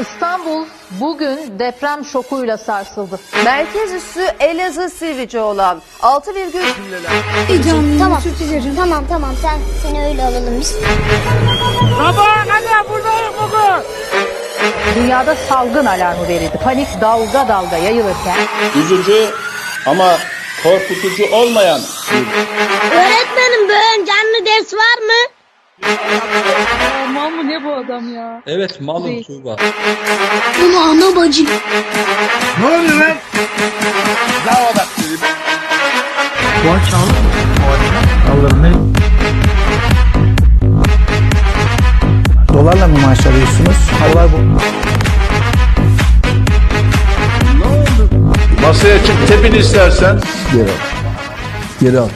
İstanbul bugün deprem şokuyla sarsıldı. Merkez üssü Elazığ Sivrice olan 6,1 Tamam. Tamam tamam sen seni öyle alalım biz. Dünyada salgın alarmı verildi. Panik dalga dalga yayılırken üzücü ama korkutucu olmayan Öğretmenim Mal mı ne bu adam ya? Evet malum Tuğba. Bunu ana bacı. Dolarla mı maaş alıyorsunuz? Olay bu. masaya çık tepin istersen Geri al. Geri al.